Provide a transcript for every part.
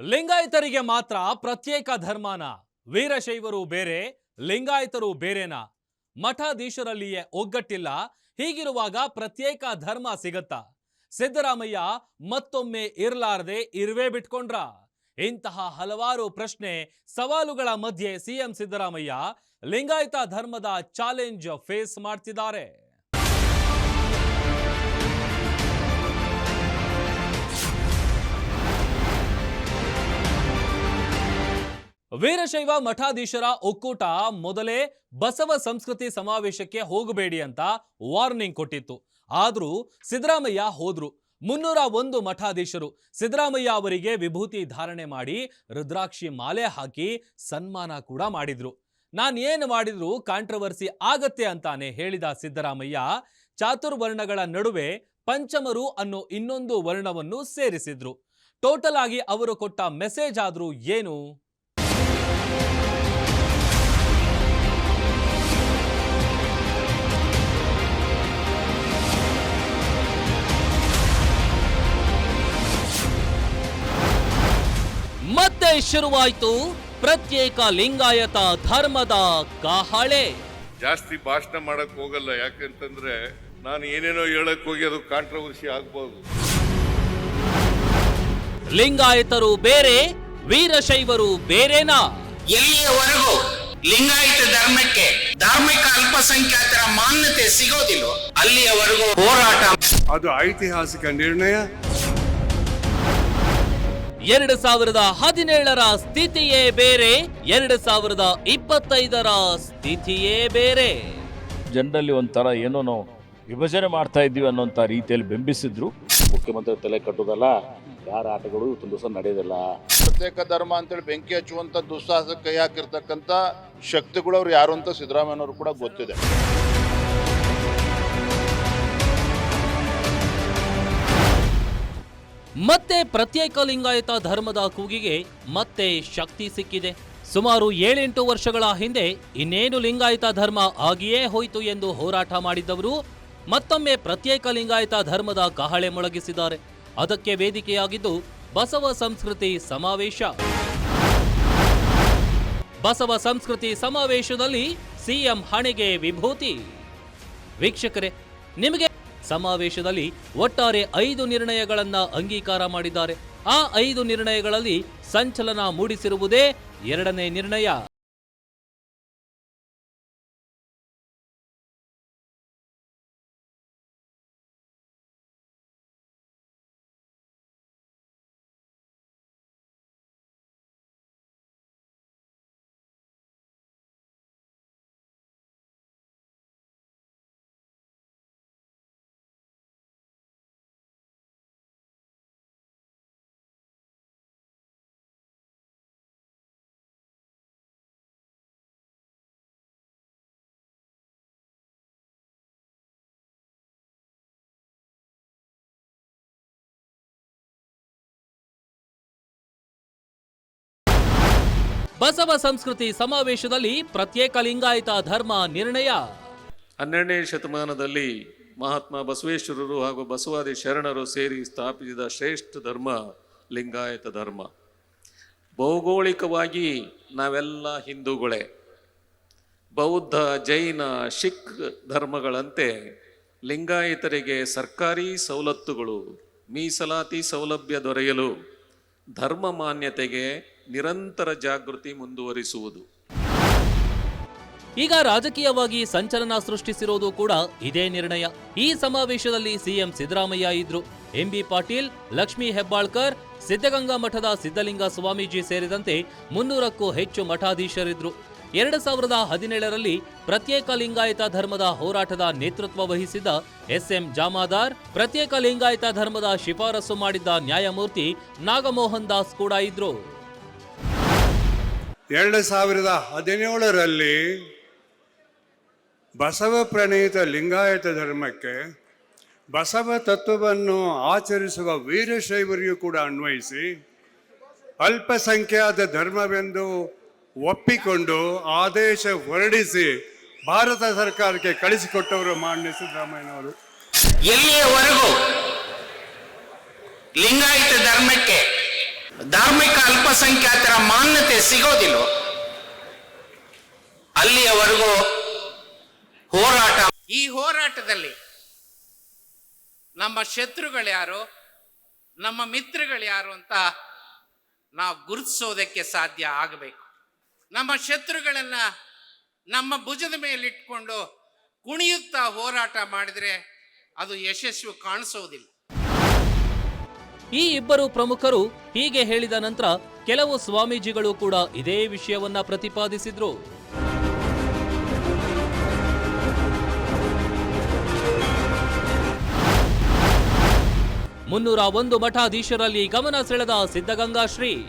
ಲಿಂಗಾಯತರಿಗೆ ಮಾತ್ರ ಪ್ರತ್ಯೇಕ ಧರ್ಮನ ವೀರಶೈವರು ಬೇರೆ, ಲಿಂಗಾಯತರು ಬೇರೆನಾ ಮಠಾಧೀಶರಲ್ಲಿಯೇ ಒಗ್ಗಟ್ಟಿಲ್ಲ. ಹೀಗಿರುವಾಗ ಪ್ರತ್ಯೇಕ ಧರ್ಮ ಸಿಗತ್ತಾ. ಸಿದ್ದರಾಮಯ್ಯ, ಮತ್ತೊಮ್ಮೆ ಇರ್ಲಾರ್ದೆ ಇರುವೆ ಬಿಟ್ಕೊಂಡ್ರ. ಇಂತಹ ಹಲವಾರು ಪ್ರಶ್ನೆ, ಸವಾಲುಗಳ ಮಧ್ಯೆ ಸಿಎಂ ಸಿದ್ದರಾಮಯ್ಯ ಲಿಂಗಾಯತ ಧರ್ಮದ ಚಾಲೆಂಜ್ ಫೇಸ್ ಮಾಡ್ತಿದ್ದಾರೆ. ವೀರಶೈವ ಮಠಾಧೀಶರ ಒಕ್ಕೂಟ ಮೊದಲೇ ಬಸವ ಸಂಸ್ಕೃತಿ ಸಮಾವೇಶಕ್ಕೆ ಹೋಗಬೇಡಿ ಅಂತ ವಾರ್ನಿಂಗ್ ಕೊಟ್ಟಿತ್ತು. ಆದ್ರೂ ಸಿದ್ದರಾಮಯ್ಯ ಹೋದ್ರು. ಮುನ್ನೂರ ಒಂದು ಮಠಾಧೀಶರು ಸಿದ್ದರಾಮಯ್ಯ ಅವರಿಗೆ ವಿಭೂತಿ ಧಾರಣೆ ಮಾಡಿ ರುದ್ರಾಕ್ಷಿ ಮಾಲೆ ಹಾಕಿ ಸನ್ಮಾನ ಕೂಡ ಮಾಡಿದ್ರು. ನಾನ್ ಏನು ಮಾಡಿದ್ರು ಕಾಂಟ್ರವರ್ಸಿ ಆಗತ್ತೆ ಅಂತಾನೆ ಹೇಳಿದ ಸಿದ್ದರಾಮಯ್ಯ, ಚಾತುರ್ವರ್ಣಗಳ ನಡುವೆ ಪಂಚಮರು ಅನ್ನೋ ಇನ್ನೊಂದು ವರ್ಣವನ್ನು ಸೇರಿಸಿದ್ರು. ಟೋಟಲ್ ಆಗಿ ಅವರು ಕೊಟ್ಟ ಮೆಸೇಜ್ ಆದ್ರೂ ಏನು? ಮತ್ತೆ ಶುರುವಾಯ್ತು ಪ್ರತ್ಯೇಕ ಲಿಂಗಾಯತ ಧರ್ಮದ ಕಹಳೆ. ಜಾಸ್ತಿ ಭಾಷಣ ಮಾಡಕ್ ಹೋಗಲ್ಲ ಯಾಕಂತಂದ್ರೆ ನಾನು ಏನೇನೋ ಹೇಳಕ್ ಹೋಗಿ ಅದು ಕಾಂಟ್ರವರ್ಸಿ ಆಗ್ಬೋದು. ಲಿಂಗಾಯತರು ಬೇರೆ ವೀರಶೈವರು ಬೇರೆನಾ? ಎಲ್ಲಿಯವರೆಗೂ ಲಿಂಗಾಯತ ಧರ್ಮಕ್ಕೆ ಧಾರ್ಮಿಕ ಅಲ್ಪಸಂಖ್ಯಾತರ ಮಾನ್ಯತೆ ಸಿಗೋದಿಲ್ಲ ಅಲ್ಲಿಯವರೆಗೂ ಹೋರಾಟ ಅದು ಐತಿಹಾಸಿಕ ನಿರ್ಣಯ. ಎರಡು ಸಾವಿರದ ಹದಿನೇಳರ ಸ್ಥಿತಿಯೇ ಬೇರೆ ಎರಡು ಸಾವಿರದ ಇಪ್ಪತ್ತೈದರ ಸ್ಥಿತಿಯೇ ಬೇರೆ. ಜನರಲ್ಲಿ ಒಂಥರ ಏನೋ ನಾವು ವಿಭಜನೆ ಮಾಡ್ತಾ ಇದ್ದೀವಿ ಅನ್ನೋಂಥ ರೀತಿಯಲ್ಲಿ ಬಿಂಬಿಸಿದ್ರು. ಮುಖ್ಯಮಂತ್ರಿ ತಲೆ ಕಟ್ಟೋದಲ್ಲ ಯಾರ ಆಟಗಳು ತುಂಬ ದಿವಸ ನಡೆಯೋದಿಲ್ಲ. ಪ್ರತ್ಯೇಕ ಧರ್ಮ ಅಂತೇಳಿ ಬೆಂಕಿ ಹಚ್ಚುವಂತ ದುಸ್ಸಾಹಸ ಕೈ ಹಾಕಿರ್ತಕ್ಕಂಥ ಶಕ್ತಿಗಳು ಅವ್ರು ಯಾರು ಅಂತ ಸಿದ್ದರಾಮಯ್ಯನವರು ಕೂಡ ಗೊತ್ತಿದೆ. ಮತ್ತೆ ಪ್ರತ್ಯೇಕ ಲಿಂಗಾಯತ ಧರ್ಮದ ಕೂಗಿಗೆ ಮತ್ತೆ ಶಕ್ತಿ ಸಿಕ್ಕಿದೆ. ಸುಮಾರು ಏಳೆಂಟು ವರ್ಷಗಳ ಹಿಂದೆ ಇನ್ನೇನು ಲಿಂಗಾಯತ ಧರ್ಮ ಆಗಿಯೇ ಹೋಯಿತು ಎಂದು ಹೋರಾಟ ಮಾಡಿದ್ದವರು ಮತ್ತೊಮ್ಮೆ ಪ್ರತ್ಯೇಕ ಲಿಂಗಾಯತ ಧರ್ಮದ ಕಹಳೆ ಮೊಳಗಿಸಿದ್ದಾರೆ. ಅದಕ್ಕೆ ವೇದಿಕೆಯಾಗಿದ್ದು ಬಸವ ಸಂಸ್ಕೃತಿ ಸಮಾವೇಶ. ಬಸವ ಸಂಸ್ಕೃತಿ ಸಮಾವೇಶದಲ್ಲಿ ಸಿಎಂ ಹಣೆಗೆ ವಿಭೂತಿ. ವೀಕ್ಷಕರೇ, ನಿಮಗೆ ಸಮಾವೇಶದಲ್ಲಿ ಒಟ್ಟಾರೆ ಐದು ನಿರ್ಣಯಗಳನ್ನು ಅಂಗೀಕಾರ ಮಾಡಿದ್ದಾರೆ. ಆ ಐದು ನಿರ್ಣಯಗಳಲ್ಲಿ ಸಂಚಲನ ಮೂಡಿಸಿರುವುದೇ ಎರಡನೇ ನಿರ್ಣಯ. ಬಸವ ಸಂಸ್ಕೃತಿ ಸಮಾವೇಶದಲ್ಲಿ ಪ್ರತ್ಯೇಕ ಲಿಂಗಾಯತ ಧರ್ಮ ನಿರ್ಣಯ. ಹನ್ನೆರಡನೇ ಶತಮಾನದಲ್ಲಿ ಮಹಾತ್ಮ ಬಸವೇಶ್ವರರು ಹಾಗೂ ಬಸವಾದಿ ಶರಣರು ಸೇರಿ ಸ್ಥಾಪಿಸಿದ ಶ್ರೇಷ್ಠ ಧರ್ಮ ಲಿಂಗಾಯತ ಧರ್ಮ. ಭೌಗೋಳಿಕವಾಗಿ ನಾವೆಲ್ಲ ಹಿಂದೂಗಳೇ. ಬೌದ್ಧ, ಜೈನ, ಶಿಖ್ ಧರ್ಮಗಳಂತೆ ಲಿಂಗಾಯತರಿಗೆ ಸರ್ಕಾರಿ ಸವಲತ್ತುಗಳು, ಮೀಸಲಾತಿ ಸೌಲಭ್ಯ ದೊರೆಯಲು ಧರ್ಮ ಮಾನ್ಯತೆಗೆ ನಿರಂತರ ಜಾಗೃತಿ ಮುಂದುವರಿಸುವುದು. ಈಗ ರಾಜಕೀಯವಾಗಿ ಸಂಚಲನ ಸೃಷ್ಟಿಸಿರೋದು ಕೂಡ ಇದೇ ನಿರ್ಣಯ. ಈ ಸಮಾವೇಶದಲ್ಲಿ ಸಿಎಂ ಸಿದ್ದರಾಮಯ್ಯ ಇದ್ರು. ಎಂಬಿ ಪಾಟೀಲ್, ಲಕ್ಷ್ಮೀ ಹೆಬ್ಬಾಳ್ಕರ್, ಸಿದ್ಧಗಂಗಾ ಮಠದ ಸಿದ್ಧಲಿಂಗ ಸ್ವಾಮೀಜಿ ಸೇರಿದಂತೆ ಮುನ್ನೂರಕ್ಕೂ ಹೆಚ್ಚು ಮಠಾಧೀಶರಿದ್ರು. ಎರಡು ಸಾವಿರದ ಹದಿನೇಳರಲ್ಲಿ ಪ್ರತ್ಯೇಕ ಲಿಂಗಾಯತ ಧರ್ಮದ ಹೋರಾಟದ ನೇತೃತ್ವ ವಹಿಸಿದ ಎಸ್ಎಂ ಜಾಮಾದಾರ್, ಪ್ರತ್ಯೇಕ ಲಿಂಗಾಯತ ಧರ್ಮದ ಶಿಫಾರಸು ಮಾಡಿದ್ದ ನ್ಯಾಯಮೂರ್ತಿ ನಾಗಮೋಹನ್ ದಾಸ್ ಕೂಡ ಇದ್ರು. ಎರಡು ಸಾವಿರದ ಹದಿನೇಳರಲ್ಲಿ ಬಸವ ಪ್ರಣೀತ ಲಿಂಗಾಯತ ಧರ್ಮಕ್ಕೆ ಬಸವ ತತ್ವವನ್ನು ಆಚರಿಸುವ ವೀರಶೈವರಿಗೂ ಕೂಡ ಅನ್ವಯಿಸಿ ಅಲ್ಪಸಂಖ್ಯಾತ ಧರ್ಮವೆಂದು ಒಪ್ಪಿಕೊಂಡು ಆದೇಶ ಹೊರಡಿಸಿ ಭಾರತ ಸರ್ಕಾರಕ್ಕೆ ಕಳಿಸಿಕೊಟ್ಟವರು ಮಾನ್ಯ ಸಿದ್ದರಾಮಯ್ಯನವರು. ಎಲ್ಲಿಯವರೆಗೂ ಲಿಂಗಾಯತ ಧರ್ಮಕ್ಕೆ ಧಾರ್ಮಿಕ ಅಲ್ಪಸಂಖ್ಯಾತರ ಮಾನ್ಯತೆ ಸಿಗೋದಿಲ್ಲ. ಅಲ್ಲಿಯವರೆಗೂ ಹೋರಾಟ ಈ ಹೋರಾಟದಲ್ಲಿ ನಮ್ಮ ಶತ್ರುಗಳು ಯಾರು, ನಮ್ಮ ಮಿತ್ರಗಳು ಯಾರು ಅಂತ ನಾವು ಗುರುತಿಸೋದಕ್ಕೆ ಸಾಧ್ಯ ಆಗಬೇಕು. ನಮ್ಮ ಶತ್ರುಗಳನ್ನ ನಮ್ಮ ಭುಜದ ಮೇಲೆ ಇಟ್ಕೊಂಡು ಕುಣಿಯುತ್ತಾ ಹೋರಾಟ ಮಾಡಿದ್ರೆ ಅದು ಯಶಸ್ವಿ ಕಾಣಿಸೋದಿಲ್ಲ. ಈ ಇಬ್ಬರು ಪ್ರಮುಖರು ಹೀಗೆ ಹೇಳಿದ ನಂತರ ಕೆಲವು ಸ್ವಾಮೀಜಿಗಳು ಕೂಡ ಇದೇ ವಿಷಯವನ್ನ ಪ್ರತಿಪಾದಿಸಿದ್ರು. ಮುನ್ನೂರ ಒಂದು ಮಠಾಧೀಶರಲ್ಲಿ ಗಮನ ಸೆಳೆದ ಸಿದ್ಧಗಂಗಾ ಶ್ರೀ.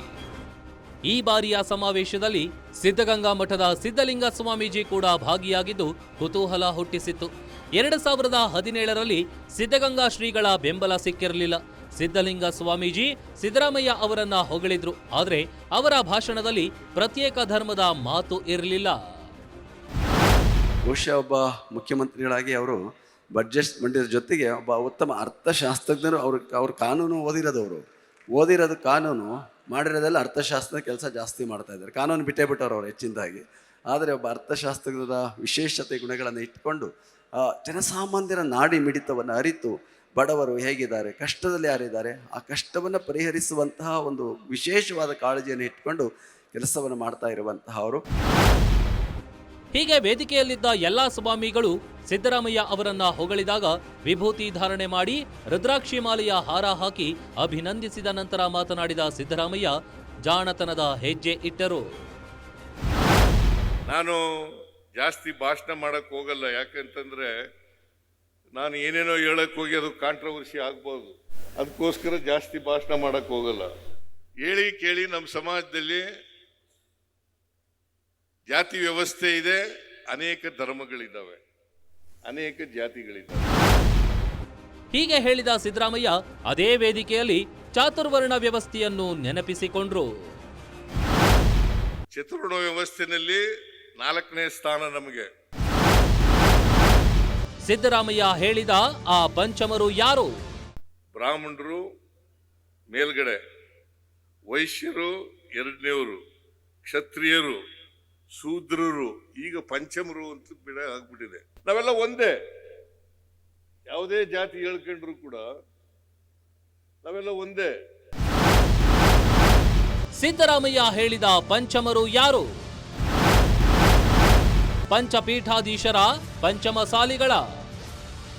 ಈ ಬಾರಿಯ ಸಮಾವೇಶದಲ್ಲಿ ಸಿದ್ಧಗಂಗಾ ಮಠದ ಸಿದ್ಧಲಿಂಗ ಸ್ವಾಮೀಜಿ ಕೂಡ ಭಾಗಿಯಾಗಿದ್ದು ಕುತೂಹಲ ಹುಟ್ಟಿಸಿತ್ತು. ಎರಡು ಸಾವಿರದ ಹದಿನೇಳರಲ್ಲಿ ಸಿದ್ಧಗಂಗಾ ಶ್ರೀಗಳ ಬೆಂಬಲ ಸಿಕ್ಕಿರಲಿಲ್ಲ. ಸಿದ್ಧಲಿಂಗ ಸ್ವಾಮೀಜಿ ಸಿದ್ದರಾಮಯ್ಯ ಅವರನ್ನ ಹೊಗಳಿದ್ರು. ಆದರೆ ಅವರ ಭಾಷಣದಲ್ಲಿ ಪ್ರತ್ಯೇಕ ಧರ್ಮದ ಮಾತು ಇರಲಿಲ್ಲ. ಬಹುಶಃ ಒಬ್ಬ ಮುಖ್ಯಮಂತ್ರಿಗಳಾಗಿ ಅವರು ಬಡ್ಜೆಟ್ ಮಂಡಿದ ಜೊತೆಗೆ ಒಬ್ಬ ಉತ್ತಮ ಅರ್ಥಶಾಸ್ತ್ರಜ್ಞರು ಅವ್ರ ಅವ್ರ ಕಾನೂನು ಓದಿರೋದವರು ಓದಿರೋದು ಕಾನೂನು ಮಾಡಿರೋದೆಲ್ಲ ಅರ್ಥಶಾಸ್ತ್ರದ ಕೆಲಸ ಜಾಸ್ತಿ ಮಾಡ್ತಾ ಇದ್ದಾರೆ. ಕಾನೂನು ಬಿಟ್ಟೇ ಬಿಟ್ಟವ್ರು ಅವರು ಹೆಚ್ಚಿನದಾಗಿ. ಆದರೆ ಒಬ್ಬ ಅರ್ಥಶಾಸ್ತ್ರದ ವಿಶೇಷತೆ ಗುಣಗಳನ್ನು ಇಟ್ಕೊಂಡು ಜನಸಾಮಾನ್ಯರ ನಾಡಿ ಮಿಡಿತವನ್ನು ಅರಿತು ಬಡವರು ಹೇಗಿದ್ದಾರೆ ಕಷ್ಟದಲ್ಲಿ ಯಾರಿದ್ದಾರೆ ಆ ಕಷ್ಟವನ್ನು ಪರಿಹರಿಸುವಂತಹ ಒಂದು ವಿಶೇಷವಾದ ಕಾಳಜಿಯನ್ನು ಇಟ್ಕೊಂಡು ಕೆಲಸವನ್ನು ಮಾಡ್ತಾ ಇರುವಂತಹ ಅವರು. ಹೀಗೆ ವೇದಿಕೆಯಲ್ಲಿದ್ದ ಎಲ್ಲಾ ಸ್ವಾಮಿಗಳು ಸಿದ್ದರಾಮಯ್ಯ ಅವರನ್ನ ಹೊಗಳಿದಾಗ ವಿಭೂತಿ ಧಾರಣೆ ಮಾಡಿ ರುದ್ರಾಕ್ಷಿ ಮಾಲೆಯ ಹಾರ ಹಾಕಿ ಅಭಿನಂದಿಸಿದ ನಂತರ ಮಾತನಾಡಿದ ಸಿದ್ದರಾಮಯ್ಯ ಜಾಣತನದ ಹೆಜ್ಜೆ ಇಟ್ಟರು. ನಾನು ಜಾಸ್ತಿ ಭಾಷಣ ಮಾಡಕ್ಕೆ ಹೋಗಲ್ಲ ಯಾಕಂತಂದ್ರೆ ನಾನು ಏನೇನೋ ಹೇಳಕ್ ಹೋಗಿ ಅದು ಕಾಂಟ್ರವರ್ಸಿ ಆಗ್ಬೋದು. ಅದಕ್ಕೋಸ್ಕರ ಜಾಸ್ತಿ ಭಾಷಣ ಮಾಡಕ್ ಹೋಗಲ್ಲ. ಹೇಳಿ ಕೇಳಿ ನಮ್ಮ ಸಮಾಜದಲ್ಲಿ ಜಾತಿ ವ್ಯವಸ್ಥೆ ಇದೆ ಅನೇಕ ಧರ್ಮಗಳಿದ್ದಾವೆ ಅನೇಕ ಜಾತಿಗಳಿದ್ದಾವೆ ಹೀಗೆ ಹೇಳಿದ ಸಿದ್ದರಾಮಯ್ಯ ಅದೇ ವೇದಿಕೆಯಲ್ಲಿ ಚಾತುರ್ವರ್ಣ ವ್ಯವಸ್ಥೆಯನ್ನು ನೆನಪಿಸಿಕೊಂಡ್ರು. ಚತುರ್ವರ್ಣ ವ್ಯವಸ್ಥೆಯಲ್ಲಿ ನಾಲ್ಕನೇ ಸ್ಥಾನ ನಮಗೆ. ಸಿದ್ದರಾಮಯ್ಯ ಹೇಳಿದ ಆ ಪಂಚಮರು ಯಾರು? ಬ್ರಾಹ್ಮಣರು ಮೇಲ್ಗಡೆ ವೈಶ್ಯರು ಎರಡನೇವರು ಕ್ಷತ್ರಿಯರು ಶೂದ್ರರು ಈಗ ಪಂಚಮರು ಅಂತ ಬಿಡ ಆಗ್ಬಿಟ್ಟಿದೆ. ನಾವೆಲ್ಲ ಒಂದೇ. ಯಾವುದೇ ಜಾತಿ ಹೇಳ್ಕೊಂಡ್ರು ಕೂಡ ನಾವೆಲ್ಲ ಒಂದೇ. ಸಿದ್ದರಾಮಯ್ಯ ಹೇಳಿದ ಪಂಚಮರು ಯಾರು? ಪಂಚಪೀಠಾಧೀಶರ ಪಂಚಮಸಾಲಿಗಳ.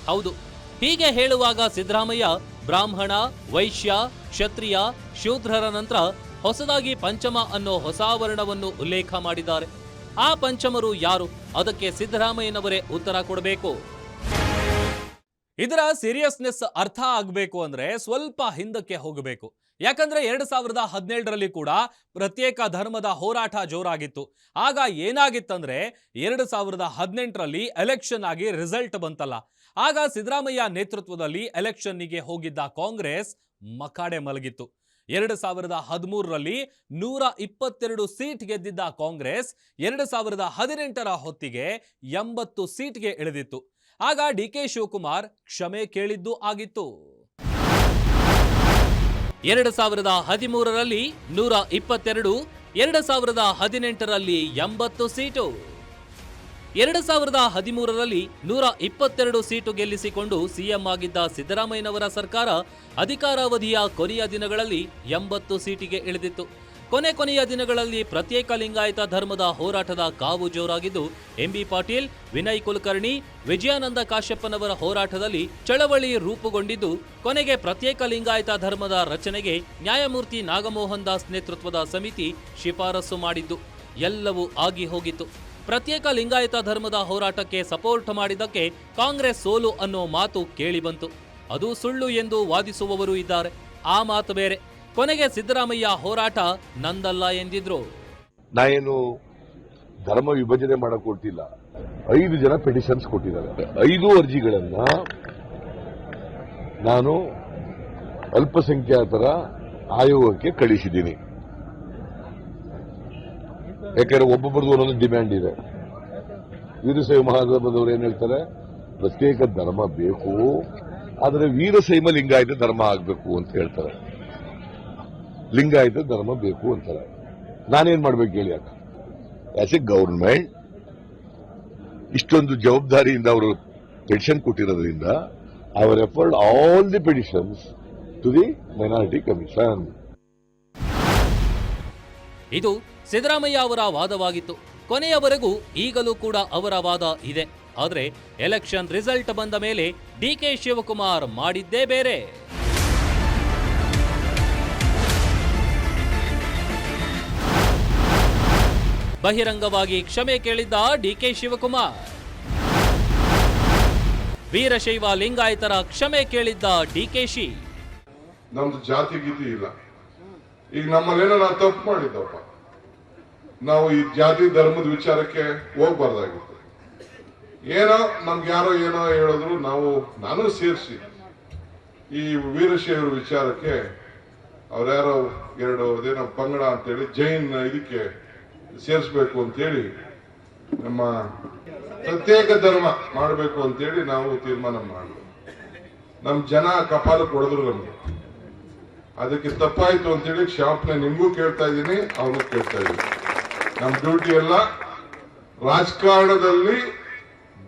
ಹೌದು. ಹೀಗೆ ಹೇಳುವಾಗ ಸಿದ್ದರಾಮಯ್ಯ, ಬ್ರಾಹ್ಮಣ, ವೈಶ್ಯ, ಕ್ಷತ್ರಿಯ, ಶೂದ್ರರ ನಂತರ ಹೊಸದಾಗಿ ಪಂಚಮ ಅನ್ನೋ ಹೊಸ ವರ್ಣವನ್ನು ಉಲ್ಲೇಖ ಮಾಡಿದ್ದಾರೆ. ಆ ಪಂಚಮರು ಯಾರು? ಅದಕ್ಕೆ ಸಿದ್ದರಾಮಯ್ಯನವರೇ ಉತ್ತರ ಕೊಡಬೇಕು. ಇದರ ಸೀರಿಯಸ್ನೆಸ್ ಅರ್ಥ ಆಗಬೇಕು ಅಂದ್ರೆ ಸ್ವಲ್ಪ ಹಿಂದಕ್ಕೆ ಹೋಗಬೇಕು. ಯಾಕಂದ್ರೆ ಎರಡ್ ಸಾವಿರದ ಹದಿನೇಳರಲ್ಲಿ ಕೂಡ ಪ್ರತ್ಯೇಕ ಧರ್ಮದ ಹೋರಾಟ ಜೋರಾಗಿತ್ತು. ಆಗ ಏನಾಗಿತ್ತಂದ್ರೆ ಎರಡು ಸಾವಿರದ ಹದಿನೆಂಟರಲ್ಲಿ ಎಲೆಕ್ಷನ್ ಆಗಿ ರಿಸಲ್ಟ್ ಬಂತಲ್ಲ. ಆಗ ಸಿದ್ದರಾಮಯ್ಯ ನೇತೃತ್ವದಲ್ಲಿ ಎಲೆಕ್ಷನ್ನಿಗೆ ಹೋಗಿದ್ದ ಕಾಂಗ್ರೆಸ್ ಮಕಾಡೆ ಮಲಗಿತ್ತು. ಎರಡು ಸಾವಿರದ ಹದಿಮೂರರಲ್ಲಿ ನೂರ ಇಪ್ಪತ್ತೆರಡು ಸೀಟ್ ಗೆದ್ದಿದ್ದ ಕಾಂಗ್ರೆಸ್ ಎರಡು ಸಾವಿರದ ಹದಿನೆಂಟರ ಹೊತ್ತಿಗೆ ಎಂಬತ್ತು ಸೀಟ್ಗೆ ಇಳಿದಿತ್ತು. ಆಗ ಡಿ ಕೆ ಶಿವಕುಮಾರ್ ಕ್ಷಮೆ ಕೇಳಿದ್ದು ಆಗಿತ್ತು. ಎರಡು ಸಾವಿರದ ಹದಿಮೂರರಲ್ಲಿ ನೂರ ಇಪ್ಪತ್ತೆರಡು, ಎರಡು ಸಾವಿರದ ಹದಿನೆಂಟರಲ್ಲಿ ಎಂಬತ್ತು ಸೀಟು. ಎರಡು ಸಾವಿರದ ಹದಿಮೂರರಲ್ಲಿ ನೂರ ಇಪ್ಪತ್ತೆರಡು ಸೀಟು ಗೆಲ್ಲಿಸಿಕೊಂಡು ಸಿಎಂ ಆಗಿದ್ದ ಸಿದ್ದರಾಮಯ್ಯನವರ ಸರ್ಕಾರ ಅಧಿಕಾರಾವಧಿಯ ಕೊನೆಯ ದಿನಗಳಲ್ಲಿ ಎಂಬತ್ತು ಸೀಟಿಗೆ ಇಳಿದಿತ್ತು. ಕೊನೆ ಕೊನೆಯ ದಿನಗಳಲ್ಲಿ ಪ್ರತ್ಯೇಕ ಲಿಂಗಾಯತ ಧರ್ಮದ ಹೋರಾಟದ ಕಾವು ಜೋರಾಗಿದ್ದು ಎಂಬಿ ಪಾಟೀಲ್, ವಿನಯ್ ಕುಲಕರ್ಣಿ, ವಿಜಯಾನಂದ ಕಾಶ್ಯಪ್ಪನವರ ಹೋರಾಟದಲ್ಲಿ ಚಳವಳಿ ರೂಪುಗೊಂಡಿದ್ದು, ಕೊನೆಗೆ ಪ್ರತ್ಯೇಕ ಲಿಂಗಾಯತ ಧರ್ಮದ ರಚನೆಗೆ ನ್ಯಾಯಮೂರ್ತಿ ನಾಗಮೋಹನ್ ದಾಸ್ ನೇತೃತ್ವದ ಸಮಿತಿ ಶಿಫಾರಸು ಮಾಡಿದ್ದು, ಎಲ್ಲವೂ ಆಗಿ ಹೋಗಿತ್ತು. ಪ್ರತ್ಯೇಕ ಲಿಂಗಾಯತ ಧರ್ಮದ ಹೋರಾಟಕ್ಕೆ ಸಪೋರ್ಟ್ ಮಾಡಿದ್ದಕ್ಕೆ ಕಾಂಗ್ರೆಸ್ ಸೋಲು ಅನ್ನೋ ಮಾತು ಕೇಳಿಬಂತು. ಅದು ಸುಳ್ಳು ಎಂದು ವಾದಿಸುವವರು ಇದ್ದಾರೆ. ಆ ಮಾತು ಬೇರೆ. ಕೊನೆಗೆ ಸಿದ್ದರಾಮಯ್ಯ ಹೋರಾಟ ನಂದಲ್ಲ ಎಂದಿದ್ರು. ನಾನು ಧರ್ಮ ವಿಭಜನೆ ಮಾಡಕ್ ಕೊಟ್ಟಿಲ್ಲ ಐದು ಜನ ಪೆಟಿಷನ್ಸ್ ಕೊಟ್ಟಿದ್ದಾರೆ. ಐದು ಅರ್ಜಿಗಳನ್ನ ನಾನು ಅಲ್ಪಸಂಖ್ಯಾತರ ಆಯೋಗಕ್ಕೆ ಕಳಿಸಿದ್ದೀನಿ. ಯಾಕಂದ್ರೆ ಒಬ್ಬೊಬ್ಬರದು ಒಂದೊಂದು ಡಿಮ್ಯಾಂಡ್ ಇದೆ. ವೀರಶೈವ ಮಹಾಧರ್ಮದವರು ಏನ್ ಹೇಳ್ತಾರೆ? ಪ್ರತ್ಯೇಕ ಧರ್ಮ ಬೇಕು. ಆದರೆ ವೀರಶೈವ ಲಿಂಗಾಯತ ಧರ್ಮ ಆಗಬೇಕು ಅಂತ ಹೇಳ್ತಾರೆ. ಲಿಂಗಾಯತ ಧರ್ಮ ಬೇಕು ಅಂತಾರೆ. ನಾನೇನ್ ಮಾಡ್ಬೇಕು ಹೇಳಿ ಅಕ್ಕ ಆಸ್ ಎ ಗೌರ್ಮೆಂಟ್ ಇಷ್ಟೊಂದು ಜವಾಬ್ದಾರಿಯಿಂದ ಅವರು ಪೆಟಿಷನ್ ಕೊಟ್ಟಿರೋದ್ರಿಂದ hour afford all the petitions to the minority commission ಇದು ಸಿದ್ದರಾಮಯ್ಯ ಅವರ ವಾದವಾಗಿತ್ತು. ಕೊನೆಯವರೆಗೂ ಈಗಲೂ ಕೂಡ ಅವರ ವಾದ ಇದೆ. ಆದರೆ ಎಲೆಕ್ಷನ್ ರಿಸಲ್ಟ್ ಬಂದ ಮೇಲೆ ಡಿಕೆ ಶಿವಕುಮಾರ್ ಮಾಡಿದ್ದೇ ಬೇರೆ. ಬಹಿರಂಗವಾಗಿ ಕ್ಷಮೆ ಕೇಳಿದ್ದ ಡಿಕೆ ಶಿವಕುಮಾರ್. ವೀರಶೈವ ಲಿಂಗಾಯತರ ಕ್ಷಮೆ ಕೇಳಿದ್ದ ಡಿಕೆಶಿ ನಮ್ದು ಜಾತಿ ಗೀತಿ ಇಲ್ಲ. ಈಗ ನಮ್ಮಲ್ಲೇನೋ ತಪ್ಪು ಮಾಡಿದ್ದಪ್ಪ. ನಾವು ಈ ಜಾತಿ ಧರ್ಮದ ವಿಚಾರಕ್ಕೆ ಹೋಗ್ಬಾರ್ದಾಗಿತ್ತು. ಏನೋ ನಮ್ಗೆ ಯಾರೋ ಏನೋ ಹೇಳಿದ್ರು ನಾವು, ನಾನು ಸೇರಿಸಿ. ಈ ವೀರಶೈವರ ವಿಚಾರಕ್ಕೆ ಅವ್ರ್ಯಾರೋ ಎರಡು ಅದೇನೋ ಪಂಗಡ ಅಂತೇಳಿ ಜೈನ್ ಇದಕ್ಕೆ ಸೇರಿಸ್ಬೇಕು ಅಂತೇಳಿ ನಮ್ಮ ಪ್ರತ್ಯೇಕ ಧರ್ಮ ಮಾಡಬೇಕು ಅಂತೇಳಿ ನಾವು ತೀರ್ಮಾನ ಮಾಡಿದ್ವಿ. ನಮ್ಮ ಜನ ಕಪಾಲು ಕೊಡಿದ್ರು ನಮ್ಗೆ. ಅದಕ್ಕೆ ತಪ್ಪಾಯ್ತು ಅಂತೇಳಿ ಕ್ಷಮಾಪಣೆ ನಿಮಗೂ ಕೇಳ್ತಾ ಇದ್ದೀನಿ, ಅವ್ರಿಗೂ ಕೇಳ್ತಾ ಇದ್ದೀನಿ. ನಮ್ ಡ್ಯೂಟಿ ಎಲ್ಲ ರಾಜಕಾರಣದಲ್ಲಿ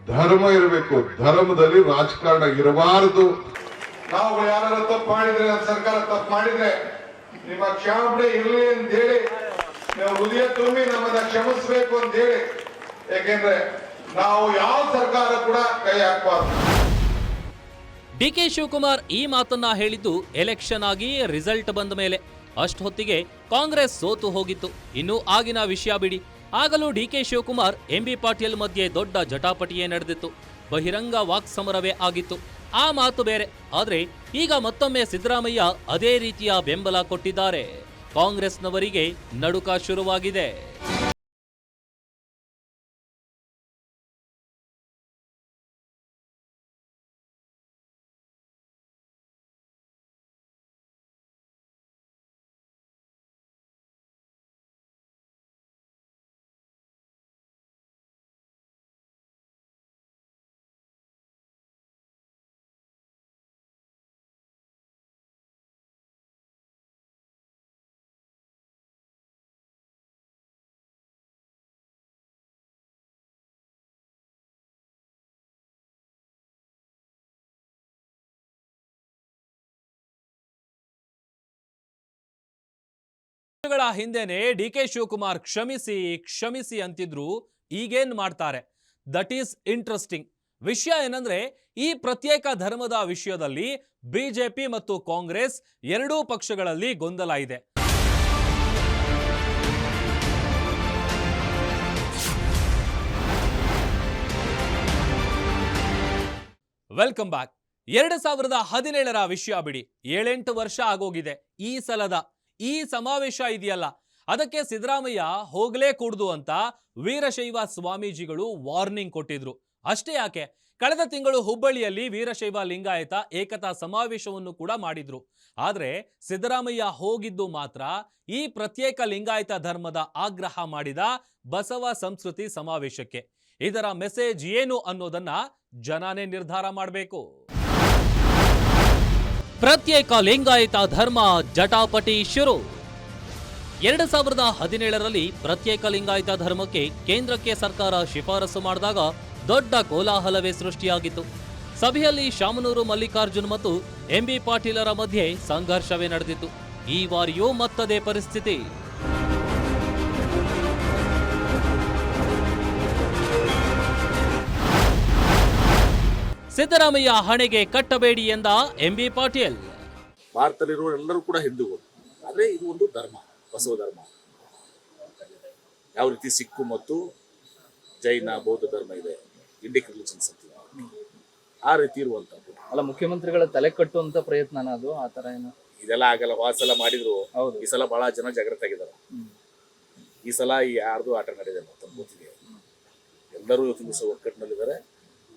ಧರ್ಮ ಇರಬೇಕು. ಧರ್ಮದಲ್ಲಿ ರಾಜಕಾರಣ ಇರಬಾರದು. ನಾವು ಯಾರು ತಪ್ಪು ಮಾಡಿದ್ರೆ ನಮ್ಮ ಸರ್ಕಾರ ತಪ್ಪು ಮಾಡಿದ್ರೆ, ನಿಮ್ಮ ಕ್ಷಮಾಪಣೆ ಇರಲಿ ಅಂತ ಹೇಳಿ ನಾವು ಹೃದಯ ತುಂಬಿ ನಮ್ಮನ್ನ ಕ್ಷಮಿಸಬೇಕು ಅಂತ ಹೇಳಿ ಯಾಕೆಂದ್ರೆ ನಾವು ಯಾವ ಸರ್ಕಾರ ಕೂಡ ಕೈ ಹಾಕಬಾರ್ದು. ಡಿಕೆ ಶಿವಕುಮಾರ್ ಈ ಮಾತನ್ನ ಹೇಳಿದ್ದು ಎಲೆಕ್ಷನ್ ಆಗಿ ರಿಸಲ್ಟ್ ಬಂದ ಮೇಲೆ. ಅಷ್ಟೊತ್ತಿಗೆ ಕಾಂಗ್ರೆಸ್ ಸೋತು ಹೋಗಿತ್ತು. ಇನ್ನು ಆಗಿನ ವಿಷಯ ಬಿಡಿ. ಆಗಲೂ ಡಿಕೆ ಶಿವಕುಮಾರ್ ಎಂಬಿ ಪಾಟೀಲ್ ಮಧ್ಯೆ ದೊಡ್ಡ ಜಟಾಪಟಿಯೇ ನಡೆದಿತ್ತು. ಬಹಿರಂಗ ವಾಕ್ಸಮರವೇ ಆಗಿತ್ತು. ಆ ಮಾತು ಬೇರೆ. ಆದರೆ ಈಗ ಮತ್ತೊಮ್ಮೆ ಸಿದ್ದರಾಮಯ್ಯ ಅದೇ ರೀತಿಯ ಬೆಂಬಲ ಕೊಟ್ಟಿದ್ದಾರೆ. ಕಾಂಗ್ರೆಸ್ನವರಿಗೆ ನಡುಕ ಶುರುವಾಗಿದೆ. ವರ್ಷಗಳ ಹಿಂದೆನೆ ಡಿ ಕೆ ಶಿವಕುಮಾರ್ ಕ್ಷಮಿಸಿ ಕ್ಷಮಿಸಿ ಅಂತಿದ್ರು ಈಗೇನ್ ಮಾಡ್ತಾರೆ? ದಟ್ ಈಸ್ ಇಂಟ್ರೆಸ್ಟಿಂಗ್ ವಿಷಯ ಏನಂದ್ರೆ, ಈ ಪ್ರತ್ಯೇಕ ಧರ್ಮದ ವಿಷಯದಲ್ಲಿ ಬಿಜೆಪಿ ಮತ್ತು ಕಾಂಗ್ರೆಸ್ ಎರಡೂ ಪಕ್ಷಗಳಲ್ಲಿ ಗೊಂದಲ ಇದೆ. ವೆಲ್ಕಮ್ ಬ್ಯಾಕ್ ಎರಡು ಸಾವಿರದ ಹದಿನೇಳರ ವಿಷಯ ಬಿಡಿ. ಏಳೆಂಟು ವರ್ಷ ಆಗೋಗಿದೆ. ಈ ಸಲದ ಈ ಸಮಾವೇಶ ಇದೆಯಲ್ಲ. ಅದಕ್ಕೆ ಸಿದ್ದರಾಮಯ್ಯ ಹೋಗಲೇ ಕೂಡ್ದು ಅಂತ ವೀರಶೈವ ಸ್ವಾಮೀಜಿಗಳು ವಾರ್ನಿಂಗ್ ಕೊಟ್ಟಿದ್ರು. ಅಷ್ಟೇ ಯಾಕೆ? ಕಳೆದ ತಿಂಗಳು ಹುಬ್ಬಳ್ಳಿಯಲ್ಲಿ ವೀರಶೈವ ಲಿಂಗಾಯತ ಏಕತಾ ಸಮಾವೇಶವನ್ನು ಕೂಡ ಮಾಡಿದ್ರು. ಆದ್ರೆ ಸಿದ್ದರಾಮಯ್ಯ ಹೋಗಿದ್ದು ಮಾತ್ರ ಈ ಪ್ರತ್ಯೇಕ ಲಿಂಗಾಯತ ಧರ್ಮದ ಆಗ್ರಹ ಮಾಡಿದ ಬಸವ ಸಂಸ್ಕೃತಿ ಸಮಾವೇಶಕ್ಕೆ. ಇದರ ಮೆಸೇಜ್ ಏನು ಅನ್ನೋದನ್ನ ಜನನೇ ನಿರ್ಧಾರ ಮಾಡಬೇಕು. ಪ್ರತ್ಯೇಕ ಲಿಂಗಾಯತ ಧರ್ಮ ಜಟಾಪಟಿ ಶುರು. ಎರಡು ಸಾವಿರದ ಹದಿನೇಳರಲ್ಲಿ ಪ್ರತ್ಯೇಕ ಲಿಂಗಾಯತ ಧರ್ಮಕ್ಕೆ ಕೇಂದ್ರಕ್ಕೆ ಸರ್ಕಾರ ಶಿಫಾರಸು ಮಾಡಿದಾಗ ದೊಡ್ಡ ಕೋಲಾಹಲವೇ ಸೃಷ್ಟಿಯಾಗಿತ್ತು. ಸಭೆಯಲ್ಲಿ ಶಾಮನೂರು ಮಲ್ಲಿಕಾರ್ಜುನ್ ಮತ್ತು ಎಂಬಿ ಪಾಟೀಲರ ಮಧ್ಯೆ ಸಂಘರ್ಷವೇ ನಡೆದಿತ್ತು. ಈ ಬಾರಿಯೂ ಮತ್ತದೇ ಪರಿಸ್ಥಿತಿ. ಸಿದ್ದರಾಮಯ್ಯ ಹಣೆಗೆ ಕಟ್ಟಬೇಡಿ ಎಂದ ಎಂಬಿ ಪಾಟೀಲ್. ಭಾರತದಲ್ಲಿರುವ ಎಲ್ಲರೂ ಕೂಡ ಹಿಂದೂಗಳು ಆದರೆ ಇದು ಒಂದು ಧರ್ಮ ಬಸವ ಧರ್ಮ. ಯಾವ ರೀತಿ ಸಿಕ್ಕು ಮತ್ತು ಜೈನ ಬೌದ್ಧ ಧರ್ಮ ಇದೆ ಇಂಡಿಕ್ ರಿಲಿಜನ್ಸ್ ಅಂತ ಆ ರೀತಿ ಇರುವಂತದ್ದು ಅಲ್ಲ ಮುಖ್ಯಮಂತ್ರಿಗಳ ತಲೆ ಕಟ್ಟುವಂತ ಪ್ರಯತ್ನ ಅದು ಆ ತರ ಏನು? ಇದೆಲ್ಲ ಆಗಲ್ಲ ವಾಸ ಸಲ ಮಾಡಿದ್ರು. ಹೌದು. ಈ ಸಲ ಬಹಳ ಜನ ಜಾಗೃತ ಆಗಿದ್ದಾರೆ. ಈ ಸಲ ಈ ಯಾರ್ದು ಆಟ ನಡೆದಿದೆ ಅಂತ ಗೊತ್ತಿದೆ. ಎಲ್ಲರೂ ಇವತ್ತು ದಿವಸ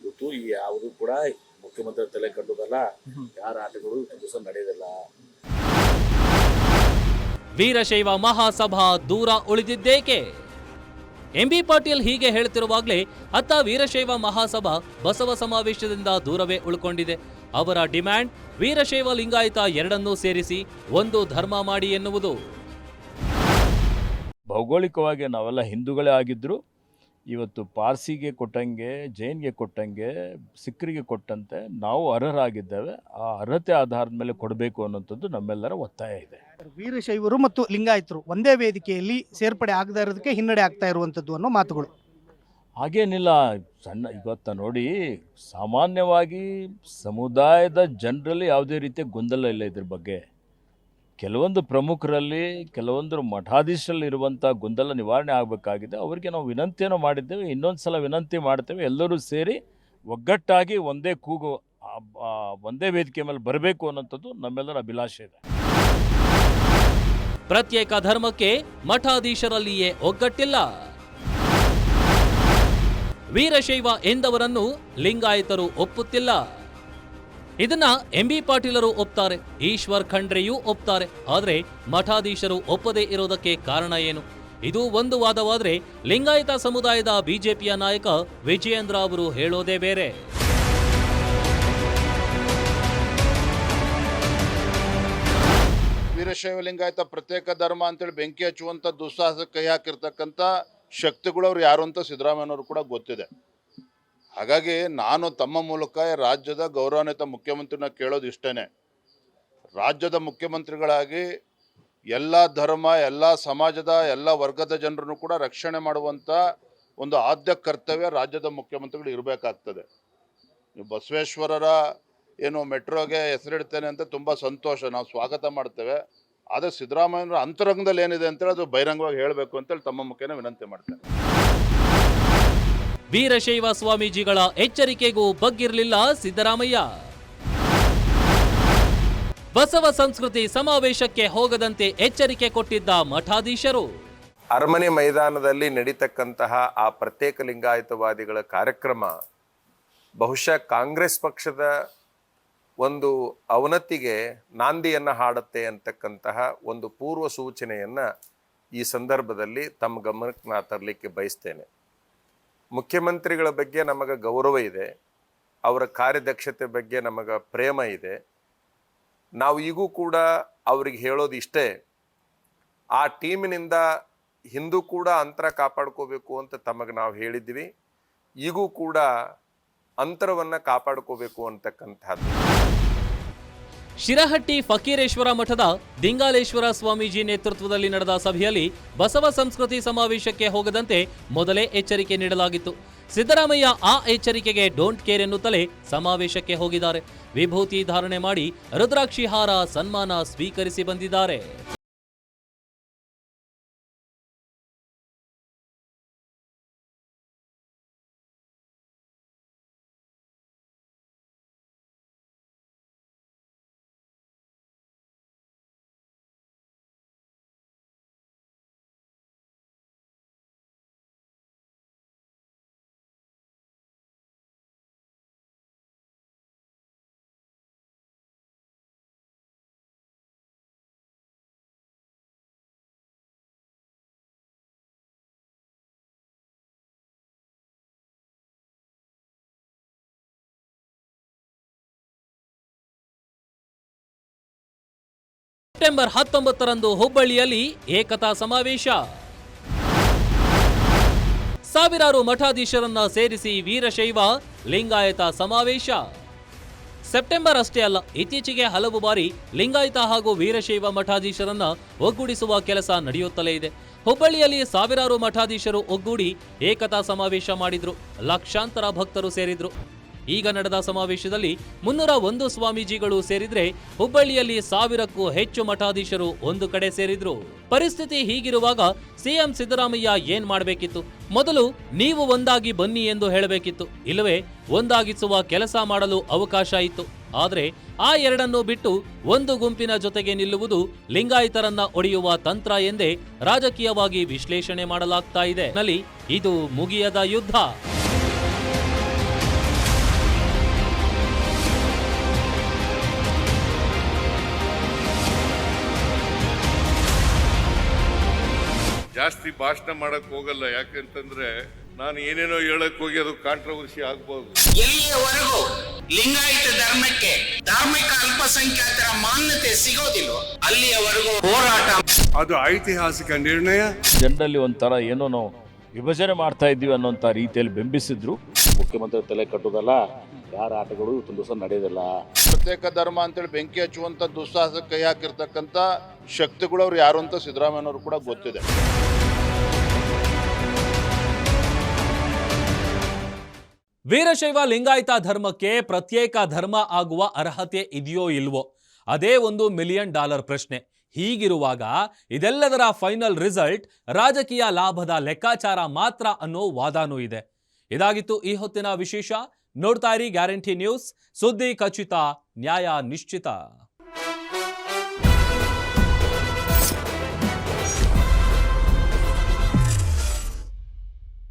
ಇವತ್ತು ಈ ಯಾವುದು ಕೂಡ ಮುಖ್ಯಮಂತ್ರಿ ತಲೆ ಕಟ್ಟುದಲ್ಲ ಯಾರ ಆಟಗಳು ದಿವಸ ನಡೆಯೋದಿಲ್ಲ. ವೀರಶೈವ ಮಹಾಸಭಾ ದೂರ ಉಳಿದಿದ್ದೇಕೆ? ಎಂಬಿ ಪಾಟೀಲ್ ಹೀಗೆ ಹೇಳ್ತಿರುವಾಗಲೇ ಅತ್ತ ವೀರಶೈವ ಮಹಾಸಭಾ ಬಸವ ಸಮಾವೇಶದಿಂದ ದೂರವೇ ಉಳ್ಕೊಂಡಿದೆ. ಅವರ ಡಿಮ್ಯಾಂಡ್ ವೀರಶೈವ ಲಿಂಗಾಯತ ಎರಡನ್ನೂ ಸೇರಿಸಿ ಒಂದು ಧರ್ಮ ಮಾಡಿ ಎನ್ನುವುದು. ಭೌಗೋಳಿಕವಾಗಿ ನಾವೆಲ್ಲ ಹಿಂದೂಗಳೇ ಆಗಿದ್ದರು ಇವತ್ತು ಪಾರ್ಸಿಗೆ ಕೊಟ್ಟಂಗೆ ಜೈನ್ಗೆ ಕೊಟ್ಟಂಗೆ ಸಿಖ್ರಿಗೆ ಕೊಟ್ಟಂತೆ ನಾವು ಅರ್ಹರಾಗಿದ್ದೇವೆ. ಆ ಅರ್ಹತೆ ಆಧಾರದ ಮೇಲೆ ಕೊಡಬೇಕು ಅನ್ನೋಂಥದ್ದು ನಮ್ಮೆಲ್ಲರ ಒತ್ತಾಯ ಇದೆ. ವೀರಶೈವರು ಮತ್ತು ಲಿಂಗಾಯತರು ಒಂದೇ ವೇದಿಕೆಯಲ್ಲಿ ಸೇರ್ಪಡೆ ಆಗದೇ ಇರೋದಕ್ಕೆ ಹಿನ್ನಡೆ ಆಗ್ತಾ ಇರುವಂಥದ್ದು ಅನ್ನೋ ಮಾತುಗಳು. ಹಾಗೇನಿಲ್ಲ ಸಣ್ಣ ಇವತ್ತ ನೋಡಿ ಸಾಮಾನ್ಯವಾಗಿ ಸಮುದಾಯದ ಜನರಲ್ಲಿ ಯಾವುದೇ ರೀತಿಯ ಗೊಂದಲ ಇಲ್ಲ ಇದ್ರ ಬಗ್ಗೆ. ಕೆಲವೊಂದು ಪ್ರಮುಖರಲ್ಲಿ, ಕೆಲವೊಂದು ಮಠಾಧೀಶರಲ್ಲಿ ಇರುವಂಥ ಗೊಂದಲ ನಿವಾರಣೆ ಆಗಬೇಕಾಗಿದೆ. ಅವರಿಗೆ ನಾವು ವಿನಂತಿಯನ್ನು ಮಾಡಿದ್ದೇವೆ. ಇನ್ನೊಂದು ಸಲ ವಿನಂತಿ ಮಾಡ್ತೇವೆ. ಎಲ್ಲರೂ ಸೇರಿ ಒಗ್ಗಟ್ಟಾಗಿ ಒಂದೇ ಕೂಗು ಒಂದೇ ವೇದಿಕೆ ಮೇಲೆ ಬರಬೇಕು ಅನ್ನೋಂಥದ್ದು ನಮ್ಮೆಲ್ಲರ ಅಭಿಲಾಷೆ ಇದೆ. ಪ್ರತ್ಯೇಕ ಧರ್ಮಕ್ಕೆ ಮಠಾಧೀಶರಲ್ಲಿಯೇ ಒಗ್ಗಟ್ಟಿಲ್ಲ. ವೀರಶೈವ ಎಂದವರನ್ನು ಲಿಂಗಾಯತರು ಒಪ್ಪುತ್ತಿಲ್ಲ. ಇದನ್ನ ಎಂ ಬಿ ಪಾಟೀಲರು ಒಪ್ತಾರೆ, ಈಶ್ವರ್ ಖಂಡ್ರೆಯೂ ಒಪ್ತಾರೆ, ಆದರೆ ಮಠಾಧೀಶರು ಒಪ್ಪದೇ ಇರೋದಕ್ಕೆ ಕಾರಣ ಏನು? ಇದು ಒಂದು ವಾದವಾದ್ರೆ ಲಿಂಗಾಯತ ಸಮುದಾಯದ ಬಿಜೆಪಿಯ ನಾಯಕ ವಿಜಯೇಂದ್ರ ಅವರು ಹೇಳೋದೇ ಬೇರೆ. ವೀರಶೈವ ಲಿಂಗಾಯತ ಪ್ರತ್ಯೇಕ ಧರ್ಮ ಅಂತೇಳಿ ಬೆಂಕಿ ಹಚ್ಚುವಂಥ ದುಸ್ಸಾಹಸ ಕೈ ಹಾಕಿರ್ತಕ್ಕಂಥ ಶಕ್ತಿಗಳು ಅವ್ರು ಯಾರು ಅಂತ ಸಿದ್ದರಾಮಯ್ಯನವರು ಕೂಡ ಗೊತ್ತಿದೆ. ಹಾಗಾಗಿ ನಾನು ತಮ್ಮ ಮೂಲಕ ರಾಜ್ಯದ ಗೌರವಾನ್ವಿತ ಮುಖ್ಯಮಂತ್ರಿನ ಕೇಳೋದು ಇಷ್ಟೇ ರಾಜ್ಯದ ಮುಖ್ಯಮಂತ್ರಿಗಳಾಗಿ ಎಲ್ಲ ಧರ್ಮ, ಎಲ್ಲ ಸಮಾಜದ, ಎಲ್ಲ ವರ್ಗದ ಜನರನ್ನು ಕೂಡ ರಕ್ಷಣೆ ಮಾಡುವಂಥ ಒಂದು ಆದ್ಯ ಕರ್ತವ್ಯ ರಾಜ್ಯದ ಮುಖ್ಯಮಂತ್ರಿಗಳು ಇರಬೇಕಾಗ್ತದೆ. ಬಸವೇಶ್ವರರ ಏನು ಮೆಟ್ರೋಗೆ ಹೆಸರಿಡ್ತೇನೆ ಅಂತ ತುಂಬ ಸಂತೋಷ, ನಾವು ಸ್ವಾಗತ ಮಾಡ್ತೇವೆ. ಆದರೆ ಸಿದ್ದರಾಮಯ್ಯನವರ ಅಂತರಂಗದಲ್ಲಿ ಏನಿದೆ ಅಂತೇಳಿ ಅದು ಬಹಿರಂಗವಾಗಿ ಹೇಳಬೇಕು ಅಂತೇಳಿ ತಮ್ಮ ಮುಖೇನ ವಿನಂತಿ ಮಾಡ್ತೇನೆ. ವೀರಶೈವ ಸ್ವಾಮೀಜಿಗಳ ಎಚ್ಚರಿಕೆಗೂ ಬಗ್ಗಿರಲಿಲ್ಲ ಸಿದ್ದರಾಮಯ್ಯ. ಬಸವ ಸಂಸ್ಕೃತಿ ಸಮಾವೇಶಕ್ಕೆ ಹೋಗದಂತೆ ಎಚ್ಚರಿಕೆ ಕೊಟ್ಟಿದ್ದ ಮಠಾಧೀಶರು. ಅರಮನೆ ಮೈದಾನದಲ್ಲಿ ನಡೀತಕ್ಕಂತಹ ಆ ಪ್ರತ್ಯೇಕ ಲಿಂಗಾಯತವಾದಿಗಳ ಕಾರ್ಯಕ್ರಮ ಬಹುಶಃ ಕಾಂಗ್ರೆಸ್ ಪಕ್ಷದ ಒಂದು ಅವನತಿಗೆ ನಾಂದಿಯನ್ನು ಹಾಡುತ್ತೆ ಅಂತಕ್ಕಂತಹ ಒಂದು ಪೂರ್ವ ಸೂಚನೆಯನ್ನು ಈ ಸಂದರ್ಭದಲ್ಲಿ ತಮ್ಮ ಗಮನಕ್ಕೆ ನಾ ತರಲಿಕ್ಕೆ ಬಯಸ್ತೇನೆ. ಮುಖ್ಯಮಂತ್ರಿಗಳ ಬಗ್ಗೆ ನಮಗೆ ಗೌರವ ಇದೆ, ಅವರ ಕಾರ್ಯದಕ್ಷತೆ ಬಗ್ಗೆ ನಮಗೆ ಪ್ರೇಮ ಇದೆ. ನಾವು ಈಗೂ ಕೂಡ ಅವ್ರಿಗೆ ಹೇಳೋದು ಇಷ್ಟೇ, ಆ ಟೀಮಿನಿಂದ ಹಿಂದೂ ಕೂಡ ಅಂತರ ಕಾಪಾಡ್ಕೋಬೇಕು ಅಂತ ತಮಗೆ ನಾವು ಹೇಳಿದ್ವಿ ಈಗೂ ಕೂಡ ಅಂತರವನ್ನು ಕಾಪಾಡ್ಕೋಬೇಕು ಅಂತಕ್ಕಂಥದ್ದು. ಶಿರಹಟ್ಟಿ ಫಕೀರೇಶ್ವರ ಮಠದ ದಿಂಗಾಲೇಶ್ವರ ಸ್ವಾಮೀಜಿ ನೇತೃತ್ವದಲ್ಲಿ ನಡೆದ ಸಭೆಯಲ್ಲಿ ಬಸವ ಸಂಸ್ಕೃತಿ ಸಮಾವೇಶಕ್ಕೆ ಹೋಗದಂತೆ ಮೊದಲೇ ಎಚ್ಚರಿಕೆ ನೀಡಲಾಗಿತ್ತು. ಸಿದ್ದರಾಮಯ್ಯ ಆ ಎಚ್ಚರಿಕೆಗೆ ಡೋಂಟ್ ಕೇರ್ ಎನ್ನುತ್ತಲೇ ಸಮಾವೇಶಕ್ಕೆ ಹೋಗಿದ್ದಾರೆ. ವಿಭೂತಿ ಧಾರಣೆ ಮಾಡಿ ರುದ್ರಾಕ್ಷಿ ಹಾರ ಸನ್ಮಾನ ಸ್ವೀಕರಿಸಿ ಬಂದಿದ್ದಾರೆ. ಸೆಪ್ಟೆಂಬರ್ ಹತ್ತೊಂಬತ್ತರಂದು ಹುಬ್ಬಳ್ಳಿಯಲ್ಲಿ ಏಕತಾ ಸಮಾವೇಶ. ಸಾವಿರಾರು ಮಠಾಧೀಶರನ್ನ ಸೇರಿಸಿ ವೀರಶೈವ ಲಿಂಗಾಯತ ಸಮಾವೇಶ. ಸೆಪ್ಟೆಂಬರ್ ಅಷ್ಟೇ ಅಲ್ಲ, ಇತ್ತೀಚೆಗೆ ಹಲವು ಬಾರಿ ಲಿಂಗಾಯತ ಹಾಗೂ ವೀರಶೈವ ಮಠಾಧೀಶರನ್ನ ಒಗ್ಗೂಡಿಸುವ ಕೆಲಸ ನಡೆಯುತ್ತಲೇ ಇದೆ. ಹುಬ್ಬಳ್ಳಿಯಲ್ಲಿ ಸಾವಿರಾರು ಮಠಾಧೀಶರು ಒಗ್ಗೂಡಿ ಏಕತಾ ಸಮಾವೇಶ ಮಾಡಿದ್ರು, ಲಕ್ಷಾಂತರ ಭಕ್ತರು ಸೇರಿದ್ರು. ಈಗ ನಡೆದ ಸಮಾವೇಶದಲ್ಲಿ ಮುನ್ನೂರ ಒಂದು ಸ್ವಾಮೀಜಿಗಳು ಸೇರಿದ್ರೆ ಹುಬ್ಬಳ್ಳಿಯಲ್ಲಿ ಸಾವಿರಕ್ಕೂ ಹೆಚ್ಚು ಮಠಾಧೀಶರು ಒಂದು ಕಡೆ ಸೇರಿದ್ರು. ಪರಿಸ್ಥಿತಿ ಹೀಗಿರುವಾಗ ಸಿಎಂ ಸಿದ್ದರಾಮಯ್ಯ ಏನ್ ಮಾಡಬೇಕಿತ್ತು? ಮೊದಲು ನೀವು ಒಂದಾಗಿ ಬನ್ನಿ ಎಂದು ಹೇಳಬೇಕಿತ್ತು. ಇಲ್ಲವೇ, ಒಂದಾಗಿಸುವ ಕೆಲಸ ಮಾಡಲು ಅವಕಾಶ ಇತ್ತು. ಆದರೆ ಆ ಎರಡನ್ನು ಬಿಟ್ಟು ಒಂದು ಗುಂಪಿನ ಜೊತೆಗೆ ನಿಲ್ಲುವುದು ಲಿಂಗಾಯತರನ್ನ ಒಡೆಯುವ ತಂತ್ರ ಎಂದೇ ರಾಜಕೀಯವಾಗಿ ವಿಶ್ಲೇಷಣೆ ಮಾಡಲಾಗ್ತಾ ಇದೆ. ನಲ್ಲಿ ಇದು ಮುಗಿಯದ ಯುದ್ಧ. ಜಾಸ್ತಿ ಭಾಷಣ ಮಾಡಕ್ ಹೋಗಲ್ಲ. ಯಾಕಂತಂದ್ರೆ ನಾನು ಏನೇನೋ ಹೇಳಕ್ ಹೋಗಿ ಅದು ಕಾಂಟ್ರವರ್ಸಿ ಆಗ್ಬಹುದು ಎಲ್ಲಿಯವರೆಗೂ ಲಿಂಗಾಯತ ಧರ್ಮಕ್ಕೆ ಧಾರ್ಮಿಕ ಅಲ್ಪಸಂಖ್ಯಾತರ ಮಾನ್ಯತೆ ಸಿಗೋದಿಲ್ವೋ? ಅಲ್ಲಿಯವರೆಗೂ ಹೋರಾಟ ಅದು ಐತಿಹಾಸಿಕ ನಿರ್ಣಯ. ಜನರಲ್ಲಿ ಒಂಥರ ಏನೋ ನಾವು ವಿಭಜನೆ ಮಾಡ್ತಾ ಇದ್ದೀವಿ ಅನ್ನೋಂಥ ರೀತಿಯಲ್ಲಿ ಬಿಂಬಿಸಿದ್ರು. ಮುಖ್ಯಮಂತ್ರಿ ತಲೆ ಕಟ್ಟೋದಲ್ಲ ಯಾರ ಆಟಗಳು ತುಂಬ ದಿವಸ ನಡೆಯೋದಿಲ್ಲ. ಪ್ರತ್ಯೇಕ ಧರ್ಮ ಅಂತೇಳಿ ಬೆಂಕಿ ಹಚ್ಚುವಂತ ದುಸ್ಸಾಹಸ ಕೈ ಹಾಕಿರ್ತಕ್ಕಂಥ ಶಕ್ತಿಗಳು ಅವ್ರು ಯಾರು ಅಂತ ಸಿದ್ದರಾಮಯ್ಯನವರು ಕೂಡ ಗೊತ್ತಿದೆ. ವೀರಶೈವ ಲಿಂಗಾಯತ ಧರ್ಮಕ್ಕೆ ಪ್ರತ್ಯೇಕ ಧರ್ಮ ಆಗುವ ಅರ್ಹತೆ ಇದೆಯೋ ಇಲ್ವೋ? ಅದೇ ಒಂದು ಮಿಲಿಯನ್ ಡಾಲರ್ ಪ್ರಶ್ನೆ. ಹೀಗಿರುವಾಗ ಇದೆಲ್ಲದರ ಫೈನಲ್ ರಿಸಲ್ಟ್ ರಾಜಕೀಯ ಲಾಭದ ಲೆಕ್ಕಾಚಾರ ಮಾತ್ರ ಅನ್ನೋ ವಾದನೂ ಇದೆ. ಇದಾಗಿತ್ತು ಈ ಹೊತ್ತಿನ ವಿಶೇಷ. ನೋಡ್ತಾ ಇರಿ ಗ್ಯಾರಂಟಿ ನ್ಯೂಸ್ ಸುದ್ದಿ ಖಚಿತ, ನ್ಯಾಯ ನಿಶ್ಚಿತ.